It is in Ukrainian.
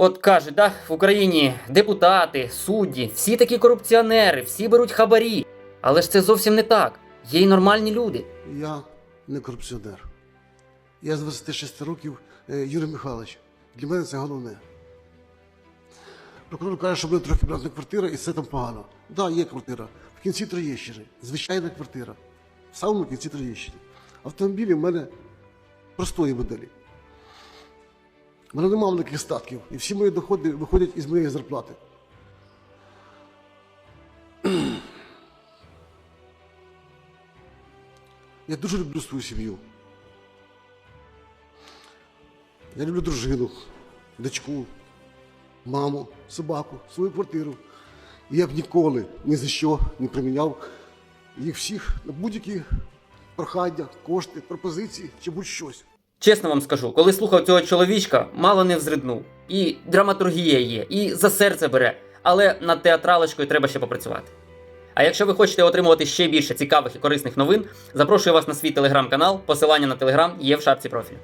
От кажуть, да, в Україні депутати, судді, всі такі корупціонери, всі беруть хабарі. Але ж це зовсім не так. Є й нормальні люди. Я не корупціонер. Я з 26 років е, Юрій Михайлович. Для мене це головне. Прокурор каже, що мене трьохкімнатна квартира і це там погано. Так, да, є квартира. В кінці Троєщини. Звичайна квартира. В самому кінці Троєщини. Автомобілі в мене простої моделі. Мене немає великих статків, і всі мої доходи виходять із моєї зарплати. Я дуже люблю свою сім'ю. Я люблю дружину, дочку, маму, собаку, свою квартиру. І я б ніколи ні за що не приміняв їх всіх на будь-які прохання, кошти, пропозиції чи будь-щось. Чесно вам скажу, коли слухав цього чоловічка, мало не взриднув. І драматургія є, і за серце бере, але над театралочкою треба ще попрацювати. А якщо ви хочете отримувати ще більше цікавих і корисних новин, запрошую вас на свій телеграм-канал. Посилання на телеграм є в шапці профілю.